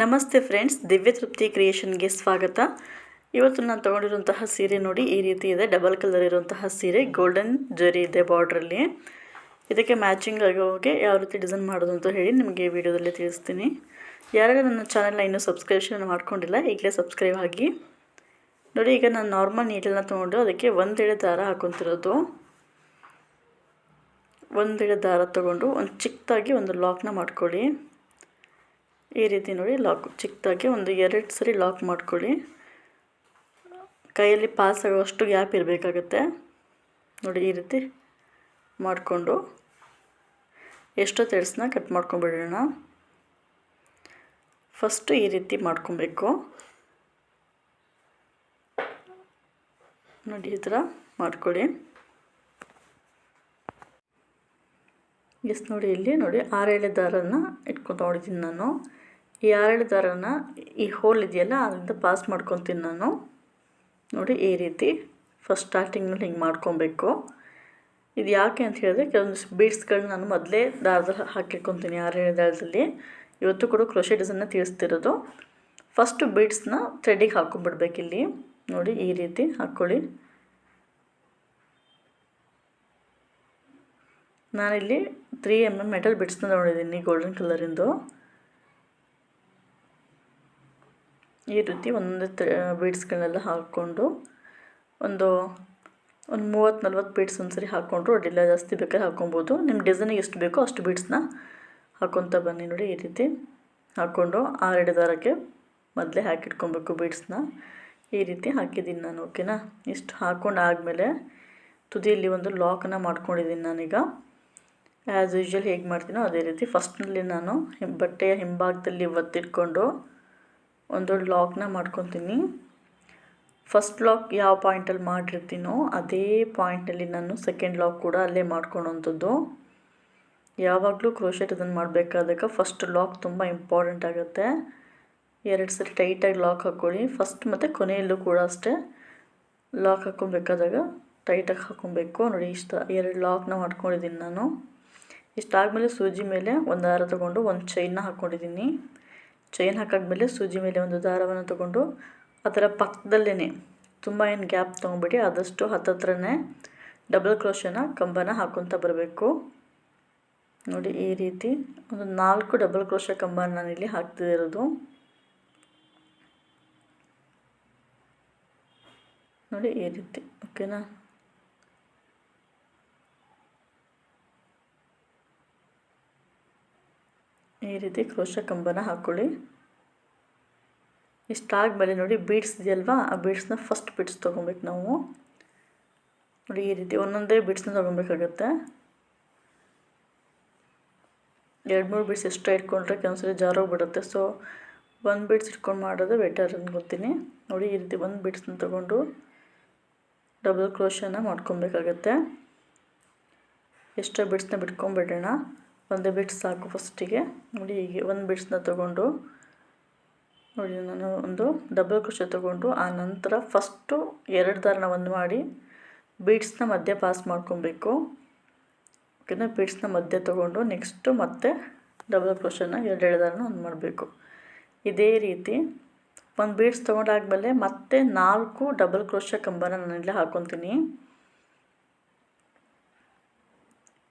ನಮಸ್ತೆ ಫ್ರೆಂಡ್ಸ್, ದಿವ್ಯ ತೃಪ್ತಿ ಕ್ರಿಯೇಷನ್ಗೆ ಸ್ವಾಗತ. ಇವತ್ತು ನಾನು ತೊಗೊಂಡಿರುವಂತಹ ಸೀರೆ ನೋಡಿ, ಈ ರೀತಿ ಇದೆ. ಡಬಲ್ ಕಲರ್ ಇರುವಂತಹ ಸೀರೆ ಗೋಲ್ಡನ್ ಜರಿ ಇದೆ ಬಾರ್ಡ್ರಲ್ಲಿ. ಇದಕ್ಕೆ ಮ್ಯಾಚಿಂಗ್ ಆಗೋಗೆ ಯಾವ ರೀತಿ ಡಿಸೈನ್ ಮಾಡೋದು ಅಂತ ಹೇಳಿ ನಿಮಗೆ ವಿಡಿಯೋದಲ್ಲಿ ತಿಳಿಸ್ತೀನಿ. ಯಾರಾದರೂ ನನ್ನ ಚಾನಲ್ನ ಇನ್ನೂ ಸಬ್ಸ್ಕ್ರಿಪ್ಷನ್ ಮಾಡ್ಕೊಂಡಿಲ್ಲ, ಈಗಲೇ ಸಬ್ಸ್ಕ್ರೈಬ್ ಆಗಿ. ನೋಡಿ, ಈಗ ನಾನು ನಾರ್ಮಲ್ ನೀಡಲನ್ನ ತೊಗೊಂಡು ಅದಕ್ಕೆ ಒಂದೆಳೆ ದಾರ ಹಾಕೊತಿರೋದು ಒಂದೆಳೆ ದಾರ ತೊಗೊಂಡು ಒಂದು ಚಿಕ್ಕದಾಗಿ ಒಂದು ಲಾಕ್ನ ಮಾಡ್ಕೊಳ್ಳಿ. ಈ ರೀತಿ ನೋಡಿ ಲಾಕ್ ಚಿಕ್ಕದಾಗಿ ಒಂದು ಎರಡು ಸರಿ ಲಾಕ್ ಮಾಡ್ಕೊಳ್ಳಿ. ಕೈಯಲ್ಲಿ ಪಾಸ್ ಆಗುವಷ್ಟು ಗ್ಯಾಪ್ ಇರಬೇಕಾಗತ್ತೆ. ನೋಡಿ ಈ ರೀತಿ ಮಾಡಿಕೊಂಡು ಎಷ್ಟೋ ತೆಡ್ಸನ್ನ ಕಟ್ ಮಾಡ್ಕೊಂಬಿಡೋಣ. ಫಸ್ಟು ಈ ರೀತಿ ಮಾಡ್ಕೊಬೇಕು. ನೋಡಿ ಈ ಥರ ಮಾಡ್ಕೊಳ್ಳಿ. ಎಸ್ ನೋಡಿ, ಇಲ್ಲಿ ನೋಡಿ, ಆರೇಳೆ ದಾರನ ಇಟ್ಕೊಂಡು ನೋಡಿದ್ದೀನಿ ನಾನು. ಈ ಆರೇಳೆ ದಾರನ ಈ ಹೋಲ್ ಇದೆಯಲ್ಲ, ಅದರಿಂದ ಪಾಸ್ ಮಾಡ್ಕೊತೀನಿ ನಾನು. ನೋಡಿ, ಈ ರೀತಿ. ಫಸ್ಟ್ ಸ್ಟಾರ್ಟಿಂಗ್ನಲ್ಲಿ ಹಿಂಗೆ ಮಾಡ್ಕೊಬೇಕು. ಇದು ಯಾಕೆ ಅಂತ ಹೇಳಿದ್ರೆ ಕೆಲವೊಂದು ಬೀಡ್ಸ್ಗಳನ್ನ ನಾನು ಮೊದಲೇ ದಾರದಲ್ಲಿ ಹಾಕಿಟ್ಕೊತೀನಿ ಆರೇಳೆ ದಾರದಲ್ಲಿ. ಇವತ್ತು ಕೂಡ ಕ್ರೋಶೆ ಡಿಸೈನ್ನ ತಿಳಿಸ್ತಿರೋದು. ಫಸ್ಟು ಬೀಡ್ಸ್ನ ಥ್ರೆಡಿಗೆ ಇಲ್ಲಿ ನೋಡಿ, ಈ ರೀತಿ ಹಾಕ್ಕೊಳ್ಳಿ ನಾನಿಲ್ಲಿ ತ್ರೀ ಎಂ ಎಂ ಮೆಟಲ್ ಬಿಡ್ಸ್ನ ನೋಡಿದ್ದೀನಿ ಗೋಲ್ಡನ್ ಕಲರಿಂದು ಈ ರೀತಿ ಒಂದು ಬೀಡ್ಸ್ಗಳನ್ನೆಲ್ಲ ಹಾಕ್ಕೊಂಡು, ಒಂದು ಒಂದು ಮೂವತ್ತು, ನಲ್ವತ್ತು ಬೀಡ್ಸ್ ಒಂದ್ಸರಿ ಹಾಕ್ಕೊಂಡ್ರು ಅಡ್ಡಿಲ್ಲ, ಜಾಸ್ತಿ ಬೇಕಾದ್ರೆ ಹಾಕ್ಕೊಬೋದು. ನಿಮ್ಮ ಡಿಸೈನಿಗೆ ಎಷ್ಟು ಬೇಕೋ ಅಷ್ಟು ಬೀಡ್ಸ್ನ ಹಾಕ್ಕೊತ ಬನ್ನಿ ನೋಡಿ ಈ ರೀತಿ. ಹಾಕ್ಕೊಂಡು ಆರೆಡೆ ದಾರಕ್ಕೆ ಮೊದಲೇ ಹಾಕಿಟ್ಕೊಬೇಕು ಬೀಡ್ಸ್ನ ಈ ರೀತಿ ಹಾಕಿದ್ದೀನಿ ನಾನು ಓಕೆನಾ ಇಷ್ಟು ಹಾಕ್ಕೊಂಡು ಆದಮೇಲೆ ತುದಿಯಲ್ಲಿ ಒಂದು ಲಾಕನ್ನು ಮಾಡ್ಕೊಂಡಿದ್ದೀನಿ ನಾನೀಗ. ಆ್ಯಸ್ ಯೂಶ್ವಲ್ ಹೇಗೆ ಮಾಡ್ತೀನೋ ಅದೇ ರೀತಿ ಫಸ್ಟ್ನಲ್ಲಿ ನಾನು ಬಟ್ಟೆಯ ಹಿಂಭಾಗದಲ್ಲಿ ಒತ್ತಿಟ್ಕೊಂಡು ಒಂದು ಲಾಕ್ನ ಮಾಡ್ಕೊತೀನಿ. ಫಸ್ಟ್ ಲಾಕ್ ಯಾವ ಪಾಯಿಂಟಲ್ಲಿ ಮಾಡಿರ್ತೀನೋ ಅದೇ ಪಾಯಿಂಟಲ್ಲಿ ನಾನು ಸೆಕೆಂಡ್ ಲಾಕ್ ಕೂಡ ಅಲ್ಲೇ ಮಾಡ್ಕೊಳೋಂಥದ್ದು. ಯಾವಾಗಲೂ ಕ್ರೋಶೆಟ್ ಇದನ್ನು ಮಾಡಬೇಕಾದಾಗ ಫಸ್ಟ್ ಲಾಕ್ ತುಂಬ ಇಂಪಾರ್ಟೆಂಟ್ ಆಗುತ್ತೆ. ಎರಡು ಸರಿ ಟೈಟಾಗಿ ಲಾಕ್ ಹಾಕ್ಕೊಳ್ಳಿ ಫಸ್ಟ್ ಮತ್ತು ಕೊನೆಯಲ್ಲೂ ಕೂಡ ಅಷ್ಟೇ ಲಾಕ್ ಹಾಕ್ಕೊಬೇಕಾದಾಗ ಟೈಟಾಗಿ ಹಾಕ್ಕೊಬೇಕು. ನೋಡಿ ಇಷ್ಟ, ಎರಡು ಲಾಕ್ನ ಮಾಡ್ಕೊಂಡಿದ್ದೀನಿ ನಾನು. ಇಷ್ಟಾದಮೇಲೆ ಸೂಜಿ ಮೇಲೆ ಒಂದು ದಾರ ತೊಗೊಂಡು ಒಂದು ಚೈನ್ನ ಹಾಕ್ಕೊಂಡಿದ್ದೀನಿ. ಚೈನ್ ಹಾಕಾದ್ಮೇಲೆ ಸೂಜಿ ಮೇಲೆ ಒಂದು ದಾರವನ್ನು ತೊಗೊಂಡು ಅದರ ಪಕ್ಕದಲ್ಲೇ ತುಂಬ ಏನು ಗ್ಯಾಪ್ ತೊಗೊಂಬಿಡಿ ಆದಷ್ಟು ಹತ್ತತ್ರನೇ ಡಬಲ್ ಕ್ರೋಶನ ಕಂಬನ ಹಾಕ್ಕೊತ ಬರಬೇಕು. ನೋಡಿ ಈ ರೀತಿ ಒಂದು ನಾಲ್ಕು ಡಬಲ್ ಕ್ರೋಶ ಕಂಬನ ನಾನಿಲ್ಲಿ ಹಾಕ್ತಿರೋದು ನೋಡಿ ಈ ರೀತಿ ಓಕೆನಾ ಈ ರೀತಿ ಕ್ರೋಶ ಕಂಬನ ಹಾಕ್ಕೊಳ್ಳಿ ಇಷ್ಟಾದಮೇಲೆ ನೋಡಿ ಬೀಡ್ಸ್ ಇದೆಯಲ್ವಾ? ಆ ಬೀಡ್ಸ್ನ ಫಸ್ಟ್ ಬೀಡ್ಸ್ ತೊಗೊಬೇಕು ನಾವು. ನೋಡಿ, ಈ ರೀತಿ ಒಂದೊಂದೇ ಬೀಡ್ಸ್ನ ತೊಗೊಬೇಕಾಗತ್ತೆ. ಎರಡು ಮೂರು ಬೀಡ್ಸ್ ಎಷ್ಟ ಇಟ್ಕೊಂಡ್ರೆ ಕೆಲವೊಂದ್ಸರಿ ಜಾರೋಗ್ಬಿಡುತ್ತೆ ಸೊ ಒಂದು ಬೀಡ್ಸ್ ಇಟ್ಕೊಂಡು ಮಾಡೋದು ಬೆಟರ್ ಗೊತ್ತೀನಿ. ನೋಡಿ, ಈ ರೀತಿ ಒಂದು ಬೀಡ್ಸ್ನ ತೊಗೊಂಡು ಡಬಲ್ ಕ್ರೋಶನ ಮಾಡ್ಕೊಬೇಕಾಗತ್ತೆ. ಎಷ್ಟೋ ಬಿಡ್ಸ್ನ ಬಿಟ್ಕೊಂಡ್ಬಿಡೋಣ ಒಂದೇ ಬಿಟ್ಸ್ ಸಾಕು ಫಸ್ಟಿಗೆ ನೋಡಿ ಹೀಗೆ ಒಂದು ಬಿಟ್ಸ್ನ ತಗೊಂಡು, ನೋಡಿ ನಾನು ಒಂದು ಡಬಲ್ ಕ್ರೋಶ ತಗೊಂಡು, ಆ ನಂತರ ಫಸ್ಟು ಎರಡು ದಾರನ ಒಂದು ಮಾಡಿ ಬೀಡ್ಸ್ನ ಮಧ್ಯೆ ಪಾಸ್ ಮಾಡ್ಕೊಬೇಕು. ಓಕೆನಾ ಬೀಡ್ಸ್ನ ಮಧ್ಯೆ ತೊಗೊಂಡು ನೆಕ್ಸ್ಟು ಮತ್ತೆ ಡಬಲ್ ಕ್ರೋಷನ್ನ ಎರಡು ದಾರನ ಒಂದು ಮಾಡಬೇಕು. ಇದೇ ರೀತಿ ಒಂದು ಬೀಡ್ಸ್ ತೊಗೊಂಡಾದ್ಮೇಲೆ ಮತ್ತೆ ನಾಲ್ಕು ಡಬಲ್ ಕ್ರೋಷ ಕಂಬನ ನಾನಿಲ್ಲಿ ಹಾಕ್ಕೊತೀನಿ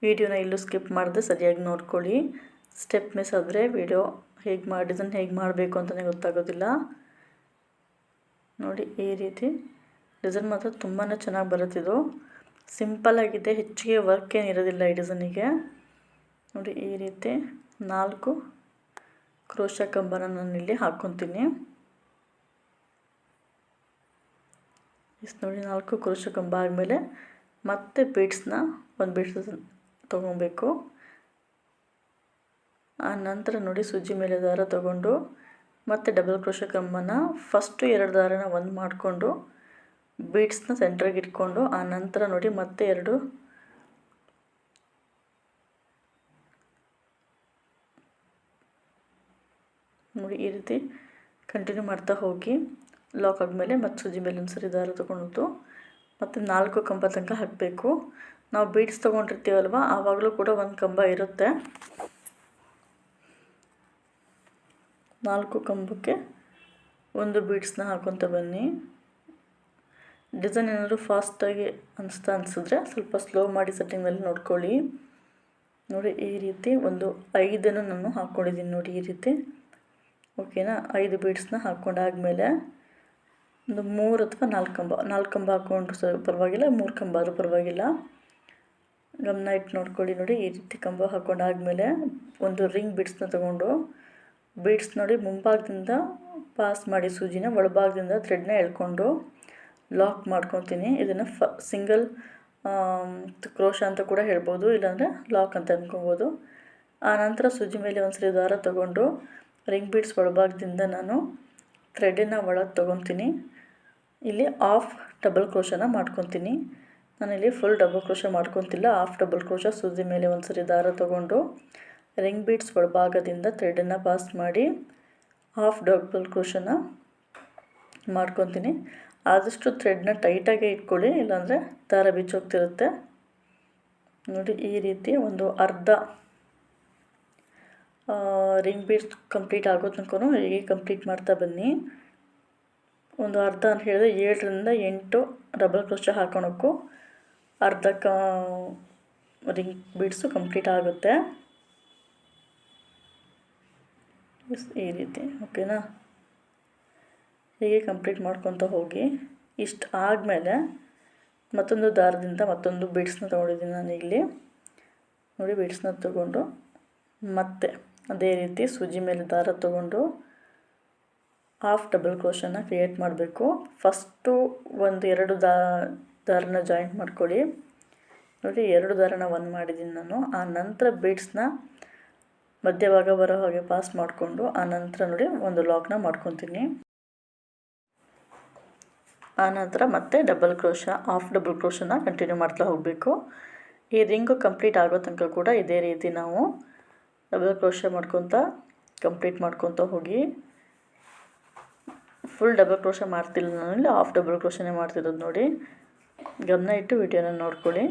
ವಿಡಿಯೋನ ಇಲ್ಲೂ ಸ್ಕಿಪ್ ಮಾಡಿದೆ ಸರಿಯಾಗಿ ನೋಡ್ಕೊಳ್ಳಿ. ಸ್ಟೆಪ್ ಮಿಸ್ ಆದರೆ ವಿಡಿಯೋ ಹೇಗೆ ಮಾಡಿ ಡಿಸೈನ್ ಹೇಗೆ ಮಾಡಬೇಕು ಅಂತಲೇ ಗೊತ್ತಾಗೋದಿಲ್ಲ. ನೋಡಿ, ಈ ರೀತಿ. ಡಿಸೈನ್ ಮಾತ್ರ ತುಂಬಾ ಚೆನ್ನಾಗಿ ಬರುತ್ತಿದ್ದು ಸಿಂಪಲ್ಲಾಗಿದೆ ಹೆಚ್ಚಿಗೆ ವರ್ಕ್ ಏನಿರೋದಿಲ್ಲ ಈ ಡಿಸೈನಿಗೆ. ನೋಡಿ, ಈ ರೀತಿ ನಾಲ್ಕು ಕ್ರೋಶ ಕಂಬನ ಇಲ್ಲಿ ಹಾಕ್ಕೊತೀನಿ ನೋಡಿ, ನಾಲ್ಕು ಕ್ರೋಶ ಕಂಬ ಆದಮೇಲೆ ಮತ್ತೆ ಬೀಡ್ಸ್ನ ಒಂದು ಬೀಡ್ಸ್ ತೊಗೊಬೇಕು. ಆ ನಂತರ ನೋಡಿ ಸುಜ್ಜಿ ಮೇಲೆ ದಾರ ತೊಗೊಂಡು ಮತ್ತು ಡಬಲ್ ಕ್ರೋಶ ಕಂಬನ ಫಸ್ಟು ಎರಡು ದಾರನ ಒಂದು ಮಾಡಿಕೊಂಡು ಬೀಡ್ಸ್ನ ಸೆಂಟ್ರಿಗೆ ಇಟ್ಕೊಂಡು ಆ ನಂತರ ನೋಡಿ ಮತ್ತೆ ಎರಡು ನೋಡಿ ಈ ರೀತಿ ಕಂಟಿನ್ಯೂ ಮಾಡ್ತಾ ಹೋಗಿ ಲಾಕ್ ಆದಮೇಲೆ ಮತ್ತು ಸುಜ್ಜಿ ಮೇಲೆ ಒಂದು ಸರಿ ದಾರ ತೊಗೊಂಡು ಮತ್ತು ನಾಲ್ಕು ಕಂಬ ತನಕ ಹಾಕಬೇಕು. ನಾವು ಬೀಡ್ಸ್ ತೊಗೊಂಡಿರ್ತೀವಲ್ವ, ಆವಾಗಲೂ ಕೂಡ ಒಂದು ಕಂಬ ಇರುತ್ತೆ. ನಾಲ್ಕು ಕಂಬಕ್ಕೆ ಒಂದು ಬೀಡ್ಸ್ನ ಹಾಕೊತ ಬನ್ನಿ. ಡಿಸೈನ್ ಏನಾದರೂ ಫಾಸ್ಟಾಗಿ ಅನಿಸ್ತಾ ಅನಿಸಿದ್ರೆ ಸ್ವಲ್ಪ ಸ್ಲೋ ಮಾಡಿ ಸೆಟ್ಟಿಂಗ್ನಲ್ಲಿ ನೋಡ್ಕೊಳ್ಳಿ. ನೋಡಿ, ಈ ರೀತಿ ಒಂದು ಐದನ್ನು ನಾನು ಹಾಕ್ಕೊಂಡಿದ್ದೀನಿ ನೋಡಿ, ಈ ರೀತಿ. ಓಕೆನಾ ಐದು ಬೀಡ್ಸ್ನ ಹಾಕ್ಕೊಂಡಾದ್ಮೇಲೆ ಒಂದು ಮೂರು ಅಥವಾ ನಾಲ್ಕು ಕಂಬ ನಾಲ್ಕು ಕಂಬ ಹಾಕ್ಕೊಂಡ್ರು ಸಹ ಪರವಾಗಿಲ್ಲ, ಮೂರು ಕಂಬ ಆದರೂ ಪರವಾಗಿಲ್ಲ. ಗಮನ ಇಟ್ಟು ನೋಡ್ಕೊಳ್ಳಿ ನೋಡಿ, ಈ ರೀತಿ ಕಂಬ ಆದಮೇಲೆ ಒಂದು ರಿಂಗ್ ಬಿಡ್ಸ್ನ ತೊಗೊಂಡು ಬೀಡ್ಸ್ ನೋಡಿ ಮುಂಭಾಗದಿಂದ ಪಾಸ್ ಮಾಡಿ ಸೂಜಿನ ಒಳಭಾಗದಿಂದ ಥ್ರೆಡ್ನ ಎಳ್ಕೊಂಡು ಲಾಕ್ ಮಾಡ್ಕೊತೀನಿ. ಇದನ್ನು ಫ ಸಿಂಗಲ್ ಕ್ರೋಶ ಅಂತ ಕೂಡ ಹೇಳ್ಬೋದು, ಇಲ್ಲಾಂದರೆ ಲಾಕ್ ಅಂತ ಅಂದ್ಕೊಬೋದು ಆನಂತರ ಸೂಜಿ ಮೇಲೆ ಒಂದು ಸರಿ ದಾರ ತೊಗೊಂಡು ರಿಂಗ್ ಬೀಡ್ಸ್ ಒಳಭಾಗದಿಂದ ನಾನು ಥ್ರೆಡನ್ನು ಒಳಗೆ ತೊಗೊತೀನಿ. ಇಲ್ಲಿ ಆಫ್ ಡಬಲ್ ಕ್ರೋಶನ ಮಾಡ್ಕೊತೀನಿ. ನಾನಿಲ್ಲಿ ಫುಲ್ ಡಬಲ್ ಕ್ರೋಶ ಮಾಡ್ಕೊತಿಲ್ಲ. ಹಾಫ್ ಡಬಲ್ ಕ್ರೋಶ ಸೂಜಿ ಮೇಲೆ ಒಂದು ಸರಿ ದಾರ ತೊಗೊಂಡು ರಿಂಗ್ ಬೀಡ್ಸ್ ಒಳಭಾಗದಿಂದ ಥ್ರೆಡನ್ನು ಪಾಸ್ ಮಾಡಿ ಹಾಫ್ ಡಬಲ್ ಕ್ರೋಶನ ಮಾಡ್ಕೊತೀನಿ. ಆದಷ್ಟು ಥ್ರೆಡ್ನ ಟೈಟಾಗೆ ಇಟ್ಕೊಳ್ಳಿ, ಇಲ್ಲಾಂದರೆ ದಾರ ಬಿಚ್ಚೋಗ್ತಿರುತ್ತೆ. ನೋಡಿ, ಈ ರೀತಿ ಒಂದು ಅರ್ಧ ರಿಂಗ್ ಬೀಡ್ಸ್ ಕಂಪ್ಲೀಟ್ ಆಗೋ ತನಕ ಹೀಗೆ ಕಂಪ್ಲೀಟ್ ಮಾಡ್ತಾ ಬನ್ನಿ. ಒಂದು ಅರ್ಧ ಅಂತ ಹೇಳಿದ್ರೆ ಏಳರಿಂದ ಎಂಟು ಡಬಲ್ ಕ್ರೋಶ ಹಾಕೊಳಕ್ಕೂ ಅರ್ಧ ಕ ರಿಂಗ್ ಬಿಡ್ಸು ಕಂಪ್ಲೀಟ್ ಆಗುತ್ತೆ. ಈ ರೀತಿ ಓಕೆನಾ ಹೀಗೆ ಕಂಪ್ಲೀಟ್ ಮಾಡ್ಕೊತ ಹೋಗಿ, ಇಷ್ಟು ಆದಮೇಲೆ ಮತ್ತೊಂದು ದಾರದಿಂದ ಮತ್ತೊಂದು ಬೀಡ್ಸ್ನ ತೊಗೊಂಡಿದ್ದೀನಿ ನಾನು ಇಲ್ಲಿ. ನೋಡಿ, ಬೀಡ್ಸ್ನ ತೊಗೊಂಡು ಮತ್ತೆ ಅದೇ ರೀತಿ ಸೂಜಿ ಮೇಲೆ ದಾರ ತೊಗೊಂಡು ಹಾಫ್ ಡಬಲ್ ಕ್ರೋಶನ್ನ ಕ್ರಿಯೇಟ್ ಮಾಡಬೇಕು. ಫಸ್ಟು ಒಂದು ಎರಡು ದಾ ದಾರನ ಜಾಯಿಂಟ್ ಮಾಡ್ಕೊಳ್ಳಿ. ನೋಡಿ, ಎರಡು ದಾರನ ಒಂದು ಮಾಡಿದ್ದೀನಿ ನಾನು. ಆ ನಂತರ ಬೀಡ್ಸ್ನ ಮಧ್ಯಭಾಗ ಬರೋ ಹಾಗೆ ಪಾಸ್ ಮಾಡಿಕೊಂಡು, ಆ ನಂತರ ನೋಡಿ ಒಂದು ಲಾಕ್ನ ಮಾಡ್ಕೊತೀನಿ. ಆನಂತರ ಮತ್ತೆ ಡಬಲ್ ಕ್ರೋಶ ಆಫ್ ಡಬಲ್ ಕ್ರೋಶನ ಕಂಟಿನ್ಯೂ ಮಾಡ್ತಾ ಹೋಗಬೇಕು. ಈ ರಿಂಗು ಕಂಪ್ಲೀಟ್ ಆಗೋ ತನಕ ಕೂಡ ಇದೇ ರೀತಿ ನಾವು ಡಬಲ್ ಕ್ರೋಶ ಮಾಡ್ಕೊತ ಕಂಪ್ಲೀಟ್ ಮಾಡ್ಕೊತ ಹೋಗಿ ಫುಲ್ ಡಬಲ್ ಕ್ರೋಶ ಮಾಡ್ತಿಲ್ಲ ನಾನು ಇಲ್ಲಿ ಆಫ್ ಡಬಲ್ ಕ್ರೋಶನೇ ಮಾಡ್ತಿರೋದು ನೋಡಿ. ಗಮನ ಇಟ್ಟು ವಿಡಿಯೋನ ನೋಡ್ಕೊಳ್ಳಿ.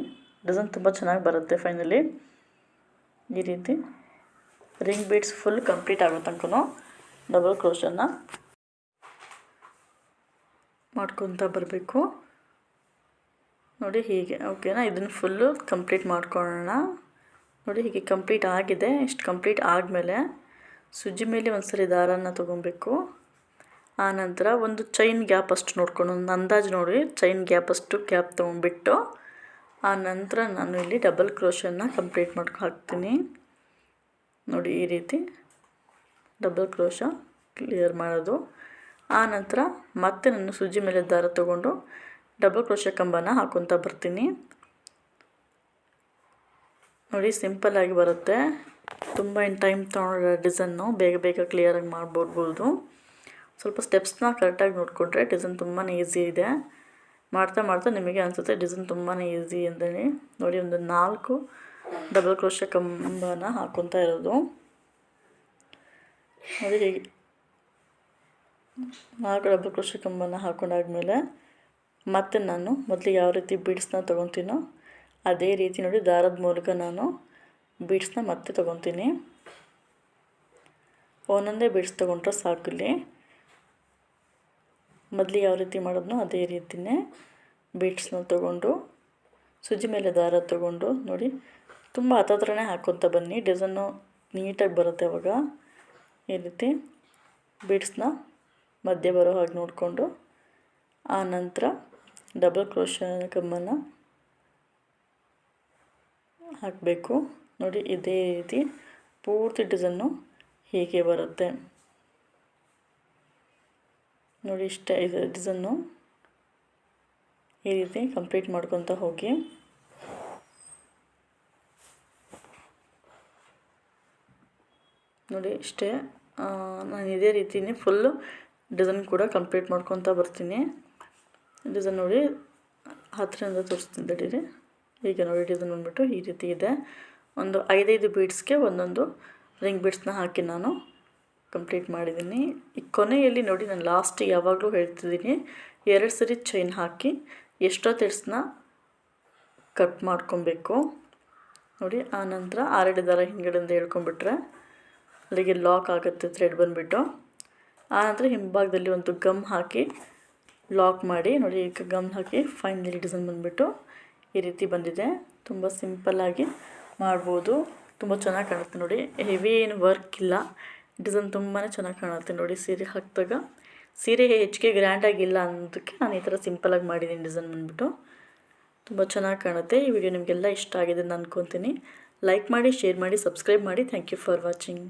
ಡಿಸೈನ್ ತುಂಬ ಚೆನ್ನಾಗಿ ಬರುತ್ತೆ ಫೈನಲಿ ಈ ರೀತಿ. ರಿಂಗ್ ಬೀಡ್ಸ್ ಫುಲ್ ಕಂಪ್ಲೀಟ್ ಆಗೋ ತನಕ ಡಬಲ್ ಕ್ರೋಶನ್ನು ಮಾಡ್ಕೊತ ಬರಬೇಕು. ನೋಡಿ ಹೀಗೆ ಓಕೆನಾ ಇದನ್ನು ಫುಲ್ಲು ಕಂಪ್ಲೀಟ್ ಮಾಡ್ಕೊಳ್ಳೋಣ. ನೋಡಿ ಹೀಗೆ ಕಂಪ್ಲೀಟ್ ಆಗಿದೆ. ಇಷ್ಟು ಕಂಪ್ಲೀಟ್ ಆದಮೇಲೆ ಸುಜ್ಜಿ ಮೇಲೆ ಒಂದು ಸರಿ ದಾರನ ತೊಗೊಬೇಕು. ಆನಂತರ ಒಂದು ಚೈನ್ ಗ್ಯಾಪ್ ಅಷ್ಟು ನೋಡ್ಕೊಂಡು, ಒಂದು ಅಂದಾಜು ನೋಡಿ ಚೈನ್ ಗ್ಯಾಪ್ ಅಷ್ಟು ಗ್ಯಾಪ್ ತೊಗೊಂಡ್ಬಿಟ್ಟು, ಆ ನಂತರ ನಾನು ಇಲ್ಲಿ ಡಬಲ್ ಕ್ರೋಶನ್ನ ಕಂಪ್ಲೀಟ್ ಮಾಡ್ಕೊ ಹಾಕ್ತೀನಿ. ನೋಡಿ ಈ ರೀತಿ ಡಬಲ್ ಕ್ರೋಶ ಕ್ಲಿಯರ್ ಮಾಡೋದು. ಆನಂತರ ನಂತರ ಮತ್ತೆ ನಾನು ಸೂಜಿ ಮೇಲೆ ದಾರ ತೊಗೊಂಡು ಡಬಲ್ ಕ್ರೋಶ ಕಂಬನ ಹಾಕೊತ ಬರ್ತೀನಿ. ನೋಡಿ ಸಿಂಪಲ್ಲಾಗಿ ಬರುತ್ತೆ. ತುಂಬ ಏನು ಟೈಮ್ ತೊಗೊಂಡ್ರೆ ಡಿಸೈನು ಬೇಗ ಬೇಗ ಕ್ಲಿಯರಾಗಿ ಮಾಡ್ಬೋಡ್ಬೋದು ಸ್ವಲ್ಪ ಸ್ಟೆಪ್ಸ್ನ ಕರೆಕ್ಟಾಗಿ ನೋಡಿಕೊಂಡ್ರೆ ಡಿಸೈನ್ ತುಂಬಾ ಈಸಿ ಇದೆ. ಮಾಡ್ತಾ ಮಾಡ್ತಾ ನಿಮಗೆ ಅನಿಸುತ್ತೆ ಡಿಸೈನ್ ತುಂಬಾ ಈಸಿ ಅಂತೇಳಿ. ನೋಡಿ, ಒಂದು ನಾಲ್ಕು ಡಬಲ್ ಕ್ರೋಶ ಕಂಬನ ಹಾಕ್ಕೊತಾ ಇರೋದು. ಅದೇ ಹೀಗೆ ನಾಲ್ಕು ಡಬಲ್ ಕ್ರೋಶ ಕಂಬನ ಹಾಕೊಂಡಾದ್ಮೇಲೆ ಮತ್ತೆ ನಾನು ಮೊದಲು ಯಾವ ರೀತಿ ಬೀಡ್ಸ್ನ ತೊಗೊತೀನೋ ಅದೇ ರೀತಿ ನೋಡಿ, ದಾರದ ಮೂಲಕ ನಾನು ಬೀಡ್ಸ್ನ ಮತ್ತೆ ತೊಗೊತೀನಿ ಒಂದೊಂದೇ ಬೀಡ್ಸ್ ತೊಗೊಂಡ್ರೆ ಸಾಕಿಲ್ಲಿ. ಮೊದಲು ಯಾವ ರೀತಿ ಮಾಡೋದನ್ನೋ ಅದೇ ರೀತಿಯೇ ಬೀಟ್ಸ್ನ ತೊಗೊಂಡು ಸುಜಿ ಮೇಲೆ ದಾರ ತೊಗೊಂಡು ನೋಡಿ, ತುಂಬ ಹತ್ತತ್ರನೇ ಹಾಕ್ಕೊತ ಬನ್ನಿ. ಡಿಸೈನು ನೀಟಾಗಿ ಬರುತ್ತೆ ಅವಾಗ. ಈ ರೀತಿ ಬೀಡ್ಸ್ನ ಮಧ್ಯೆ ಬರೋ ಹಾಗೆ ನೋಡಿಕೊಂಡು, ಆ ನಂತರ ಡಬಲ್ ಕ್ರೋಶ ಕಮ್ಮನ್ನು ಹಾಕಬೇಕು. ನೋಡಿ, ಇದೇ ರೀತಿ ಪೂರ್ತಿ ಡಿಸೈನು ಹೀಗೆ ಬರುತ್ತೆ. ನೋಡಿ ಇಷ್ಟ ಇದು ಡಿಸೈನು. ಈ ರೀತಿ ಕಂಪ್ಲೀಟ್ ಮಾಡ್ಕೊತ ಹೋಗಿ. ನೋಡಿ ಇಷ್ಟೇ. ನಾನು ಇದೇ ರೀತಿಯೇ ಫುಲ್ಲು ಡಿಸೈನ್ ಕೂಡ ಕಂಪ್ಲೀಟ್ ಮಾಡ್ಕೊತ ಬರ್ತೀನಿ. ಡಿಸೈನ್ ನೋಡಿ ಹತ್ತಿರದಿಂದ ತೋರಿಸ್ತೀನಿ ತಡೀರಿ. ಈಗ ನೋಡಿ ಡಿಸೈನ್ ಬಂದುಬಿಟ್ಟು ಈ ರೀತಿ ಇದೆ. ಒಂದು ಐದೈದು ಬೀಡ್ಸ್ಗೆ ಒಂದೊಂದು ರಿಂಗ್ ಬೀಡ್ಸ್ನ ಹಾಕಿ ನಾನು. ಕಂಪ್ಲೀಟ್ ಮಾಡಿದ್ದೀನಿ. ಈ ಕೊನೆಯಲ್ಲಿ ನೋಡಿ ನಾನು ಲಾಸ್ಟ್ ಯಾವಾಗಲೂ ಹೇಳ್ತಿದ್ದೀನಿ, ಎರಡು ಸರಿ ಚೈನ್ ಹಾಕಿ ಎಷ್ಟೋ ತಿಳಿಸ್ನ ಕಟ್ ಮಾಡ್ಕೊಬೇಕು. ನೋಡಿ ಆನಂತರ ಆರೆಡೆ ದಾರ ಹಿಂಗಡೆಯಿಂದ ಹೇಳ್ಕೊಂಬಿಟ್ರೆ ಅಲ್ಲಿಗೆ ಲಾಕ್ ಆಗುತ್ತೆ ಥ್ರೆಡ್ ಬಂದುಬಿಟ್ಟು. ಆನಂತರ ಹಿಂಭಾಗದಲ್ಲಿ ಒಂದು ಗಮ್ ಹಾಕಿ ಲಾಕ್ ಮಾಡಿ, ನೋಡಿ, ಈಗ ಗಮ್ ಹಾಕಿ ಫೈನಲಿ ಡಿಸೈನ್ ಬಂದುಬಿಟ್ಟು ಈ ರೀತಿ ಬಂದಿದೆ. ತುಂಬ ಸಿಂಪಲ್ಲಾಗಿ ಮಾಡ್ಬೋದು. ತುಂಬ ಚೆನ್ನಾಗಿ ಕಾಣುತ್ತೆ ನೋಡಿ. ಹೆವಿ ಏನು ವರ್ಕ್ ಇಲ್ಲ. ಡಿಸೈನ್ ತುಂಬಾ ಚೆನ್ನಾಗಿ ಕಾಣುತ್ತೆ ನೋಡಿ, ಸೀರೆ ಹಾಕಿದಾಗ. ಸೀರೆ ಹೆಚ್ಚಿಗೆ ಗ್ರ್ಯಾಂಡಾಗಿಲ್ಲ ಅನ್ನೋದಕ್ಕೆ ನಾನು ಈ ಥರ ಸಿಂಪಲಾಗಿ ಮಾಡಿದ್ದೀನಿ ಡಿಸೈನ್ ಬಂದುಬಿಟ್ಟು. ತುಂಬ ಚೆನ್ನಾಗಿ ಕಾಣುತ್ತೆ, ಈ ವಿಡಿಯೋ ನಿಮಗೆಲ್ಲ ಇಷ್ಟ ಆಗಿದೆ ಅಂತ ಅಂದ್ಕೊತೀನಿ ಲೈಕ್ ಮಾಡಿ ಶೇರ್ ಮಾಡಿ ಸಬ್ಸ್ಕ್ರೈಬ್ ಮಾಡಿ. Thank you for watching